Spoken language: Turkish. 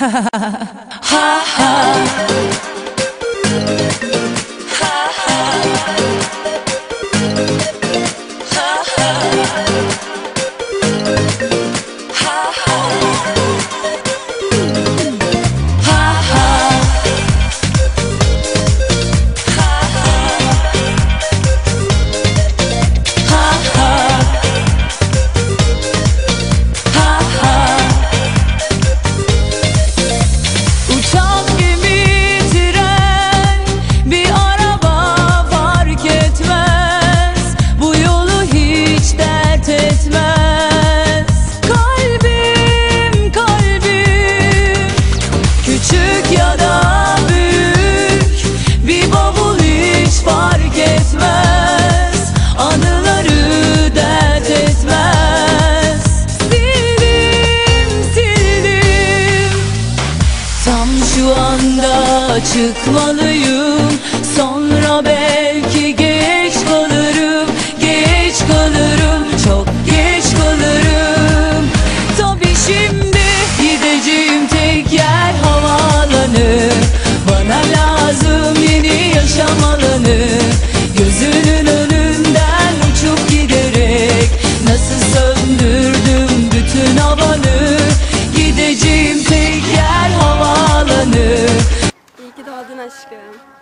哈，哈哈，哈哈，哈。Şu anda çıkmalıyım. Sonra belki geç kalırım Geç kalırım Çok geç kalırım. Tabii şimdi gideceğim tek yer havaalanı. Bana lazım yeni yaşam alanı aşkım.